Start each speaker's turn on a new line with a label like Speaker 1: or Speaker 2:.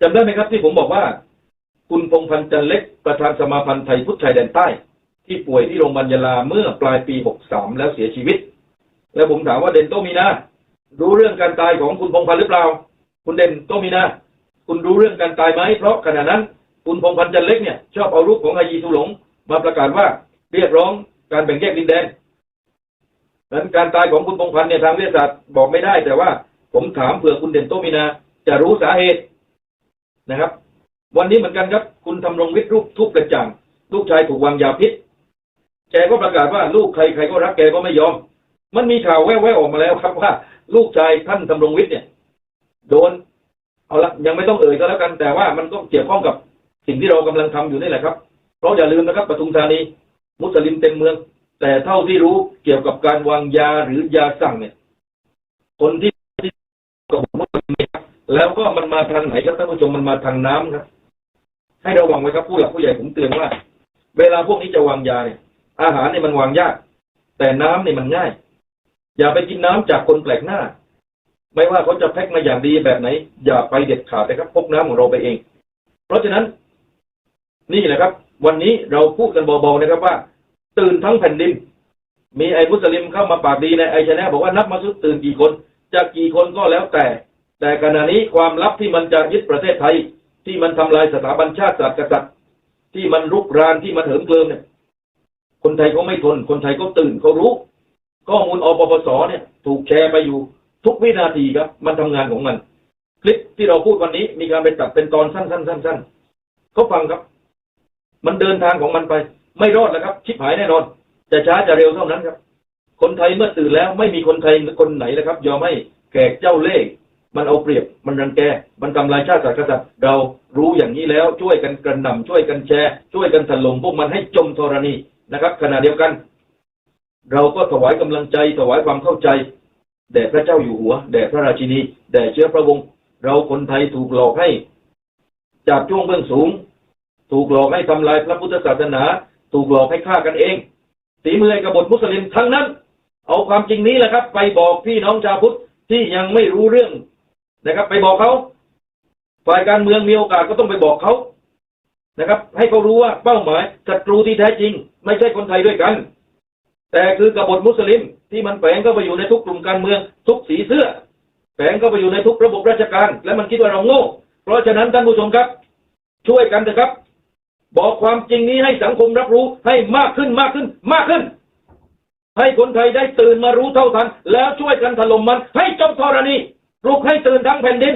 Speaker 1: จำได้ไหมครับที่ผมบอกว่า คุณพงพันธ์จันเล็กประธานสมาพันธ์ไทยพุทธชายแดนใต้ ที่ป่วยที่โรงพยาบาลยาลาเมื่อปลายปี 63 แล้วเสียชีวิต แล้วผมถามว่าเด่นโตมีนารู้เรื่องการตายของคุณพงพันธ์หรือเปล่า คุณเด่นโตมีนาคุณรู้เรื่องการตายไหมเพราะขณะนั้น คุณพงพันธ์จันเล็กเนี่ยชอบเอารูปของอายีสุหลง มาประกาศว่าเรียกร้องการแบ่งแยกดินแดนดังนั้นการตายของคุณพงพันธ์เนี่ยทางวิทยาศาสตร์บอกไม่ได้แต่ว่า ผมถามเผื่อคุณเด่นโตมีนา จะรู้สาเหตุ นะครับ วันนี้เหมือนกันครับ คุณทำรงวิทย์รูปทุบกระจ่างลูกชายถูกวางยาพิษแกก็ประกาศว่าลูกใครใครก็รักแกก็ไม่ยอม มันมีข่าวแว่วๆออกมาแล้วครับว่า ลูกชายท่านทำรงวิทย์เนี่ย โดนเอาละยังไม่ต้องเอ่ยก็แล้วกัน แต่ว่ามันก็เกี่ยวข้องกับสิ่งที่เรากำลังทำอยู่นี่แหละครับ เพราะอย่าลืมนะครับปทุมธานีมุสลิมเต็มเมือง แต่เท่าที่รู้เกี่ยวกับการวางยาหรือยาสั่งเนี่ย คนที่ แล้วก็มันมาทางไหนครับท่านผู้ชมมันมาทางน้ำครับ ให้ระวังไว้ครับผู้หลักผู้ใหญ่ผมเตือนว่า เวลาพวกนี้จะวางยาเนี่ย อาหารเนี่ยมันวางยาก แต่น้ำเนี่ยมันง่าย อย่าไปกินน้ำจากคนแปลกหน้า ไม่ว่าเขาจะแพ็คมาอย่างดีแบบไหน อย่าไปเด็ดขาดนะครับพกน้ำของเราไปเอง เพราะฉะนั้น นี่แหละครับ วันนี้เราพูดกันเบาๆนะครับว่า ตื่นทั้งแผ่นดิน มีไอ้มุสลิมเข้ามาปากดีในไอชนลบอกว่านับมาสุดตื่นกี่คนจะกี่คนก็แล้วแต่ แต่ขณะนี้ความลับที่มันจะยึดประเทศไทย ที่มันทำลายสถาบันชาติศาสตร์กษัตริย์ ที่มันรุกรานที่มันเหิมเกลิมเนี่ย คนไทยเขาไม่ทน คนไทยก็ตื่นเขารู้ ข้อมูลอปปสเนี่ย ถูกแชร์ไปอยู่ทุกวินาทีครับ มันทำงานของมัน คลิปที่เราพูดวันนี้มีการไปตัดเป็นตอนสั้นๆๆเขาฟังครับ มันเดินทางของมันไป ไม่รอดแล้วครับ ชิบหายแน่นอน จะช้าจะเร็วเท่านั้นครับ คนไทยเมื่อตื่นแล้วไม่มีคนไทยคนไหนนะครับ ยอมให้แขกเจ้าเล่ห์ มันเอาเปรียบมันรังแก มันทำลายชาติศาสตร์เรารู้อย่างนี้แล้วช่วยกันกระหน่ำช่วยกันแชร์ ช่วยกันถล่มพวกมันให้จมธรณีนะครับ ขณะเดียวกัน เราก็ถวายกำลังใจถวายความเข้าใจแด่พระเจ้าอยู่หัวแด่พระราชินีแด่เชื้อพระวงศ์เราคนไทยถูกหลอกให้จับจ้วงเบื้องสูง ถูกหลอกให้ทำลายพระพุทธศาสนา ถูกหลอกให้ฆ่ากันเองสีมือกบฏมุสลิมทั้งนั้น เอาความจริงนี้แหละครับ ไปบอกพี่น้องชาวพุทธที่ยังไม่รู้เรื่อง นะครับ ไปบอกเขาฝ่ายการเมืองมีโอกาสก็ต้องไปบอกเขานะครับ ให้เขารู้ว่าเป้าหมายศัตรูที่แท้จริง ไม่ใช่คนไทยด้วยกัน แต่คือกบฏมุสลิมที่มันแฝงเข้าไปอยู่ในทุกกลุ่มการเมือง ทุกสีเสื้อแฝงเข้าไปอยู่ในทุกระบบราชการ และมันคิดว่าเราโง่ เพราะฉะนั้นท่านผู้ชมครับ ช่วยกันเถอะครับ บอกความจริงนี้ให้สังคมรับรู้ให้มากขึ้นมากขึ้น มากขึ้น ให้คนไทยได้ตื่นมารู้เท่าทัน แล้วช่วยกันถล่มมันให้จบธรณี ปลุกให้ตื่นทั้งแผ่นดิน